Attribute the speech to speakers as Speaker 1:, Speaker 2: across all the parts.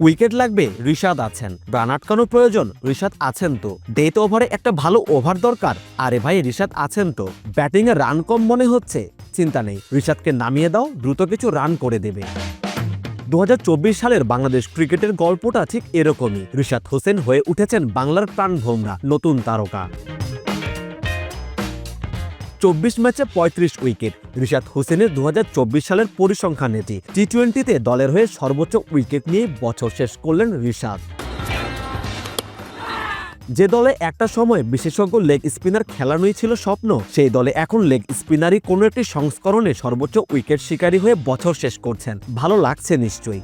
Speaker 1: Wicket লাগবে ঋষাদ আছেন। Run আটকানো প্রয়োজন ঋষাদ আছেন তো। ডেথ ওভারে একটা ভালো ওভার দরকার। আরে ভাই ঋষাদ আছেন তো। ব্যাটিং এ রান কম মনে হচ্ছে। চিন্তা নেই ঋষাদকে নামিয়ে দাও, দ্রুত কিছু রান করে দেবে। দু হাজার চব্বিশ সালের বাংলাদেশ ক্রিকেটের গল্পটা ঠিক এরকমই। রিশাদ হোসেন হয়ে উঠেছেন বাংলার প্রাণভোমরা, নতুন তারকা। চব্বিশ ম্যাচে পঁয়ত্রিশ উইকেট। রিশাদ হোসেনের দু হাজার চব্বিশ সালের পরিসংখ্যান এটি। টি টোয়েন্টিতে দলের হয়ে সর্বোচ্চ উইকেট নিয়ে বছর শেষ করলেন রিশাদ। যে দলে একটা সময় বিশেষজ্ঞ লেগ স্পিনার খেলানোই ছিল স্বপ্ন, সেই দলে এখন লেগ স্পিনারই কোনো একটি সংস্করণে সর্বোচ্চ উইকেট শিকারী হয়ে বছর শেষ করছেন। ভালো লাগছে নিশ্চয়ই।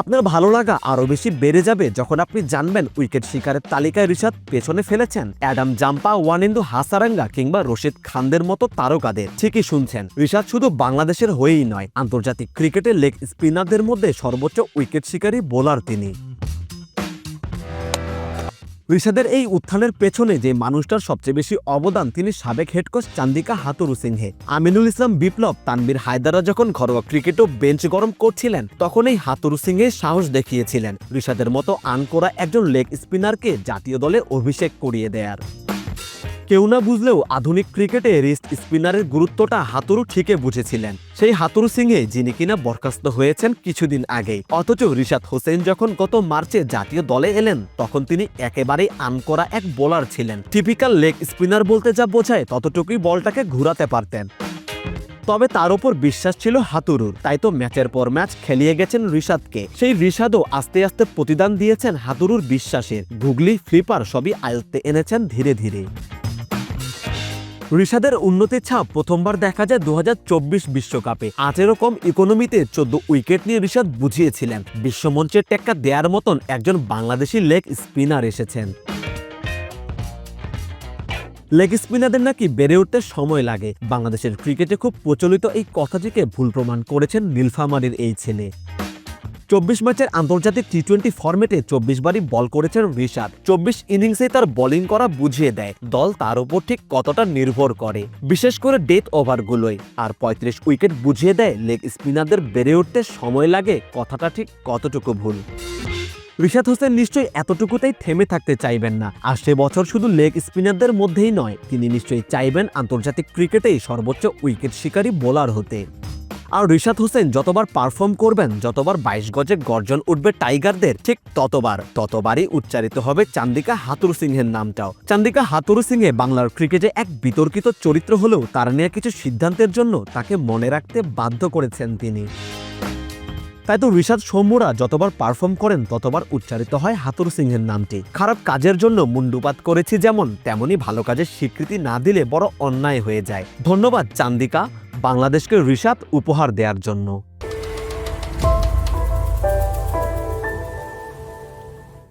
Speaker 1: আপনার ভালো লাগা আরও বেশি বেড়ে যাবে যখন আপনি জানবেন উইকেট শিকারের তালিকায় ঋষাদ পেছনে ফেলেছেন। অ্যাডাম জাম্পা, ওয়ানিন্দু হাসারাঙ্গা কিংবা রশিদ খানদের মতো তারকাদের। ঠিকই শুনছেন ঋষাদ শুধু বাংলাদেশের হয়েই নয়, আন্তর্জাতিক ক্রিকেটে লেগ স্পিনারদের মধ্যে সর্বোচ্চ উইকেট শিকারী বোলার তিনি। ঋষাদের এই উত্থানের পেছনে যে মানুষটার সবচেয়ে বেশি অবদান, তিনি সাবেক হেড কোচ চান্দিকা হাতুরু সিংহে আমিনুল ইসলাম বিপ্লব তানবির হায়দারা যখন ঘরোয়া ক্রিকেটও বেঞ্চ গরম করছিলেন, তখন এই হাতুরু সিংহে সাহস দেখিয়েছিলেন। ঋষাদের মতো আনকোরা একজন লেগ স্পিনারকে জাতীয় দলে অভিষেক করিয়ে দেয়ার। কেউ না বুঝলেও আধুনিক ক্রিকেটে রিস্ট স্পিনারের গুরুত্বটা হাতুরু ঠিকই বুঝেছিলেন। সেই হাতুরু সিংহে যিনি কিনা বরখাস্ত হয়েছেন কিছুদিন আগেই। অথচ রিশাদ হোসেন যখন গত মার্চে জাতীয় দলে এলেন, তখন তিনি একেবারেই আনকরা এক বোলার ছিলেন। টিপিক্যাল লেগ স্পিনার বলতে যা বোঝায়, ততটুকুই বলটাকে ঘুরাতে পারতেন। তবে তার উপর বিশ্বাস ছিল হাতুরুর তাই তো ম্যাচের পর ম্যাচ খেলিয়ে গেছেন ঋষাদকে সেই ঋষাদও আস্তে আস্তে প্রতিদান দিয়েছেন হাতুরুর বিশ্বাসের। গুগলি, ফ্লিপার সবই আয়ত্তে এনেছেন ধীরে ধীরে। ঋষাদের উন্নতির ছাপ প্রথমবার দেখা যায় দু বিশ্বকাপে। আটেরো কম ইকোনমিতে চোদ্দ উইকেট নিয়ে ঋষাদ বুঝিয়েছিলেন। বিশ্বমঞ্চের টেক্কা দেয়ার মতন একজন বাংলাদেশি লেগ স্পিনার এসেছেন। লেগ স্পিনারদের নাকি বেড়ে উঠতে সময় লাগে। বাংলাদেশের ক্রিকেটে খুব প্রচলিত এই কথাটিকে ভুল প্রমাণ করেছেন নীলফামারীর এই ছেলে। চব্বিশ ম্যাচের আন্তর্জাতিক টি টোয়েন্টি ফরম্যাটে চব্বিশ বারই বল করেছেন ঋষাদ চব্বিশ ইনিংসে তার বোলিং করা বুঝিয়ে দেয়। দল তার উপর ঠিক কতটা নির্ভর করে। বিশেষ করে ডেথ ওভারগুলোই আর পঁয়ত্রিশ উইকেট বুঝিয়ে দেয় লেগ স্পিনারদের বেড়ে উঠতে সময় লাগে কথাটা ঠিক কতটুকু ভুল। ঋষাদ হোসেন নিশ্চয়ই এতটুকুতেই থেমে থাকতে চাইবেন না। আর সে বছর শুধু লেগ স্পিনারদের মধ্যেই নয়, তিনি নিশ্চয়ই চাইবেন আন্তর্জাতিক ক্রিকেটেই সর্বোচ্চ উইকেট শিকারী বোলার হতে। আর রিশাদ হোসেন যতবার পারফর্ম করবেন, যতবার বাইশ গজে গর্জন উঠবে টাইগারদের, ঠিক ততবার, ততবারই উচ্চারিত হবে চান্দিকা হাতুরু সিংহের নামটাও। চান্দিকা হাতুরু সিংহে বাংলার ক্রিকেটে এক বিতর্কিত চরিত্র হলেও তার নিয়ে কিছু সিদ্ধান্তের জন্য তাকে মনে রাখতে বাধ্য করেছেন তিনি। তাই তো ঋষাদ সৌম্যরা যতবার পারফর্ম করেন, ততবার উচ্চারিত হয় হাতুর সিংহের নামটি। খারাপ কাজের জন্য মুন্ডুপাত করেছি যেমন, তেমনি ভালো কাজের স্বীকৃতি না দিলে বড় অন্যায় হয়ে যায়। ধন্যবাদ চান্দিকা। বাংলাদেশকে ঋষাদ উপহার দেওয়ার জন্য।